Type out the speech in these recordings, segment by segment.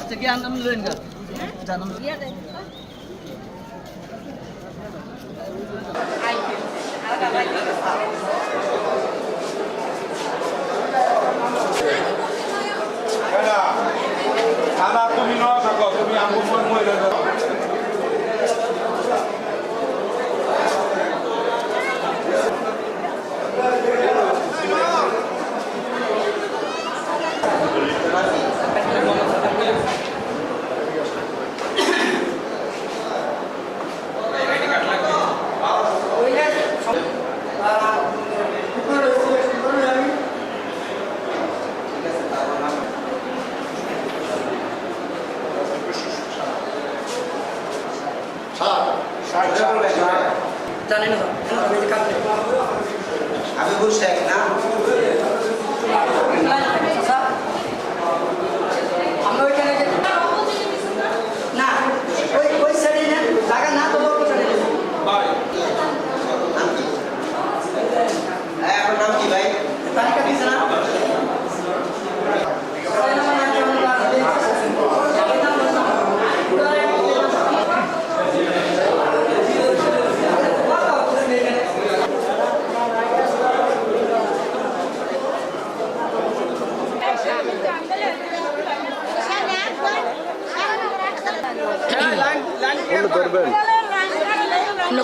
আচ্ছা কি আনাম লইন গা জানাম খানা তুমি ন থাকো তুমি আমুক মহিলা জানেন আমি বলছি এক না আমরা ওইখানে যে- না ওই ওই সাইডে নেন লাগা না তো ওই সাইডে নেন নাম কি হ্যাঁ আপনার নাম কি ভাই তালিকা দিছে না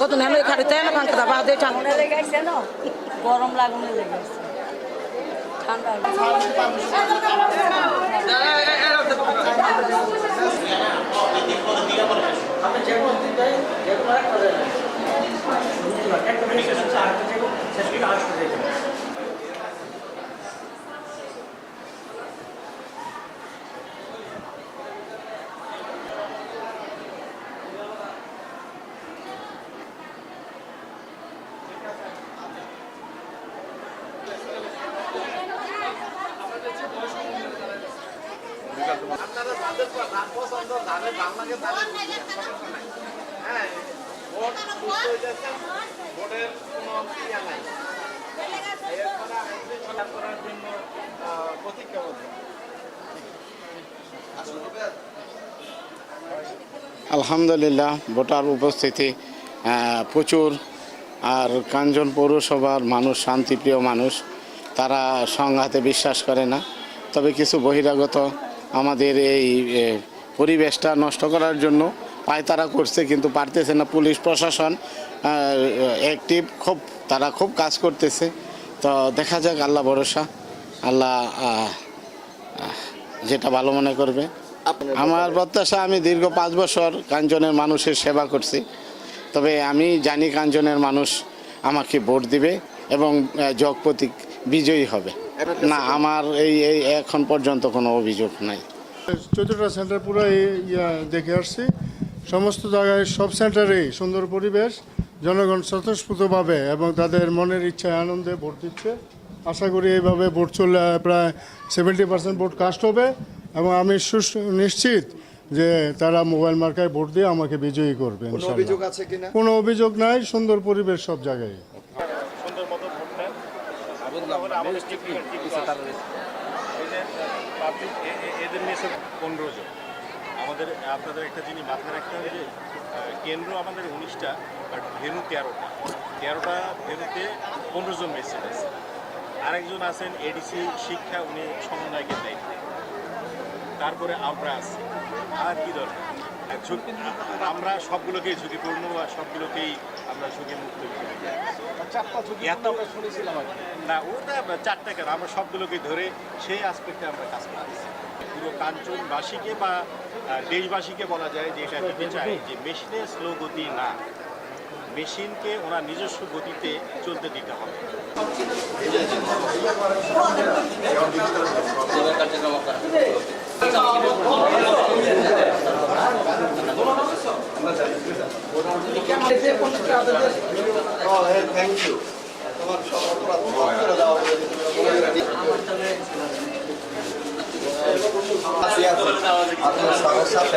কত নেমে খাড়িতে না পাঙ্কা দাবা দে চান লেগেছে না গরম লাগুনে লেগেছে ঠান্ডা আলহামদুলিল্লাহ, ভোটার উপস্থিতি প্রচুর। আর কাঞ্জন পৌরসভার মানুষ, শান্তিপ্রিয় মানুষ, তারা সংঘাতে বিশ্বাস করে না। তবে কিছু বহিরাগত আমাদের এই পরিবেশটা নষ্ট করার জন্য পায়তারা করছে কিন্তু পারতেছে না পুলিশ প্রশাসন অ্যাক্টিভ খুব তারা খুব কাজ করতেছে। তো দেখা যাক আল্লাহ ভরসা আল্লাহ যেটা ভালো মনে করবে। আমার প্রত্যাশা আমি দীর্ঘ পাঁচ বছর কাঞ্চনের মানুষের সেবা করছি। তবে আমি জানি কাঞ্চনের মানুষ আমাকে ভোট দিবে এবং আহ, জগ প্রতীক বিজয়ী হবে। না আমার এই এখন পর্যন্ত কোনো অভিযোগ নাই। চৌদ্দটা সেন্টার পুরো এই- ইয়া দেখে আসছি সমস্ত জায়গায় সব সেন্টারেই সুন্দর পরিবেশ জনগণ স্বতঃস্ফূর্তভাবে এবং তাদের মনের ইচ্ছায় আনন্দে ভোট দিচ্ছে আশা করি এইভাবে ভোট চলে প্রায় সেভেন্টি পার্সেন্ট ভোট কাস্ট হবে এবং আমি নিশ্চিত যে তারা মোবাইল মার্কায় ভোট দিয়ে আমাকে বিজয়ী করবে কোনো অভিযোগ আছে কিনা কোনো অভিযোগ নাই সুন্দর পরিবেশ সব জায়গায় পাবলিক এদের নিয়ে সব পনেরো জন। আমাদের, আপনাদের একটা জিনিস মাথায় রাখতে হবে যে কেন্দ্র আমাদের উনিশটা বাট ভেনু তেরোটা। তেরোটা ভেনুতে পনেরো জন মেসেজ আছে। আরেকজন আছেন এডিসি শিক্ষা, উনি সমন্বয়কের দায়িত্বে তারপরে আমরা আছি। আর কি দরকার? আমরা সবগুলোকেই ঝুঁকিপূর্ণ বা সবগুলোকেই আমরা ঝুঁকি মুক্ত চারটা ঝুঁকি আমরা শুনেছিলাম না ওটা চারটা কেন? আমরা সবগুলোকে ধরে সেই আসপেক্টে আমরা কাজ করতেছি পুরো কাঞ্চনবাসীকে বা দেশবাসীকে বলা যায় যে এটা দিতে চাই যে মেশিনে স্লো গতি না। মেশিনকে ওনার নিজস্ব গতিতে চলতে দিতে হবে। থ্যাংক ইউ তোমার সব অপরাধ মাফ করে আছি। আপনার সবার সাথে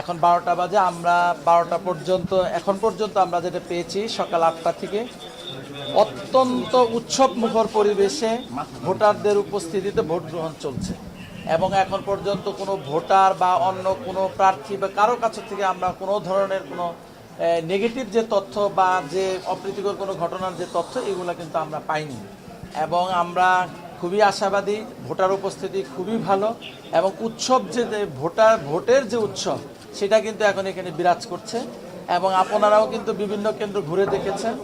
এখন বারোটা বাজে, আমরা বারোটা পর্যন্ত, এখন পর্যন্ত আমরা যেটা পেয়েছি সকাল আটটা থেকে, অত্যন্ত উৎসব মুখর পরিবেশে ভোটারদের উপস্থিতিতে ভোট গ্রহণ চলছে। এবং এখন পর্যন্ত কোনো ভোটার বা অন্য কোনো প্রার্থী বা কারও কাছে থেকে আমরা কোনো ধরনের কোনো নেগেটিভ যে তথ্য বা যে অপ্রীতিকর কোনো ঘটনার যে তথ্য, এগুলো কিন্তু আমরা পাইনি। এবং আমরা খুবই আশাবাদী, ভোটার উপস্থিতি খুবই ভালো এবং উৎসব যে ভোটার, ভোটের যে উৎসব, সেটা কিন্তু এখন এখানে বিরাজ করছে এবং আপনারাও কিন্তু বিভিন্ন কেন্দ্র ঘুরে দেখেছেন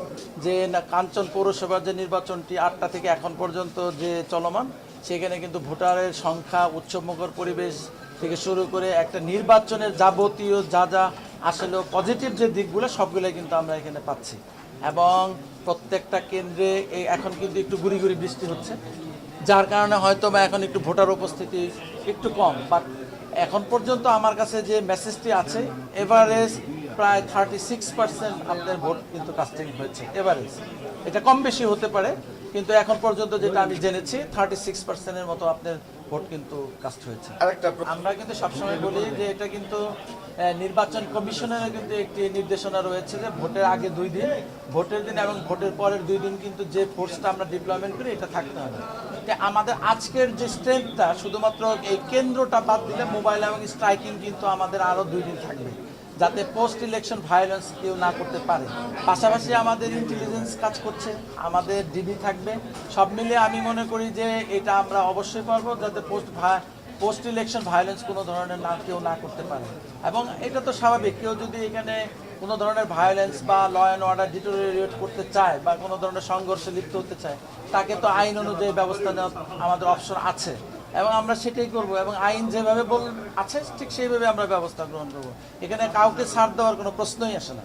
যে কাঞ্চন পৌরসভার যে নির্বাচনটি আটটা থেকে এখন পর্যন্ত যে চলমান, সেখানে কিন্তু ভোটারের সংখ্যা, উৎসবমুখর পরিবেশ থেকে শুরু করে একটা নির্বাচনের যাবতীয় যা যা আসলে পজিটিভ যে দিকগুলো, সবগুলোই কিন্তু আমরা এখানে পাচ্ছি। এবং প্রত্যেকটা কেন্দ্রে এখন কিন্তু একটু গুড়ি গুড়ি বৃষ্টি হচ্ছে। যার কারণে হয়তো বা এখন একটু ভোটার উপস্থিতি একটু কম। বাট এখন পর্যন্ত আমার কাছে যে মেসেজটি আছে এভারেজ প্রায় থার্টি সিক্স পার্সেন্ট আপনার ভোট কিন্তু কাস্টিং হয়েছে। এভারেজ এটা কম বেশি হতে পারে, কিন্তু এখন পর্যন্ত যেটা আমি জেনেছি থার্টি সিক্স পার্সেন্টের মতো আপনার ভোট কিন্তু কাস্ট হয়েছে। আমরা কিন্তু সবসময় বলি যে এটা কিন্তু নির্বাচন কমিশনের কিন্তু একটি নির্দেশনা রয়েছে যে ভোটের আগে দুই দিন ভোটের দিন এবং ভোটের পরের দুই দিন কিন্তু যে ফোর্সটা আমরা ডিপ্লয়মেন্ট করি এটা থাকতে হবে। আমাদের আজকের যে স্ট্রেংথটা শুধুমাত্র এই কেন্দ্রটা বাদ দিলে মোবাইল এবং স্ট্রাইকিং কিন্তু আমাদের আরও দুই দিন থাকবে। যাতে পোস্ট ইলেকশন ভায়োলেন্স কেউ না করতে পারে। পাশাপাশি আমাদের ইন্টেলিজেন্স কাজ করছে, আমাদের ডিবি থাকবে। সব মিলিয়ে আমি মনে করি যে এটা আমরা অবশ্যই পারব যাতে পোস্ট পোস্ট ইলেকশন ভায়োলেন্স কোনো ধরনের না, কেউ না করতে পারে। এবং এটা তো স্বাভাবিক, কেউ যদি এখানে কোনো ধরনের ভায়োলেন্স বা ল অ্যান্ড অর্ডার ডিটোরিয়েট করতে চায় বা কোনো ধরনের সংঘর্ষে লিপ্ত হতে চায়, তাকে তো আইন অনুযায়ী ব্যবস্থা নেওয়া আমাদের অপশন আছে। এবং আমরা সেটাই করব এবং আইন যেভাবে বল আছে, ঠিক সেইভাবে আমরা ব্যবস্থা গ্রহণ করব। এখানে কাউকে ছাড় দেওয়ার কোনো প্রশ্নই আসে না।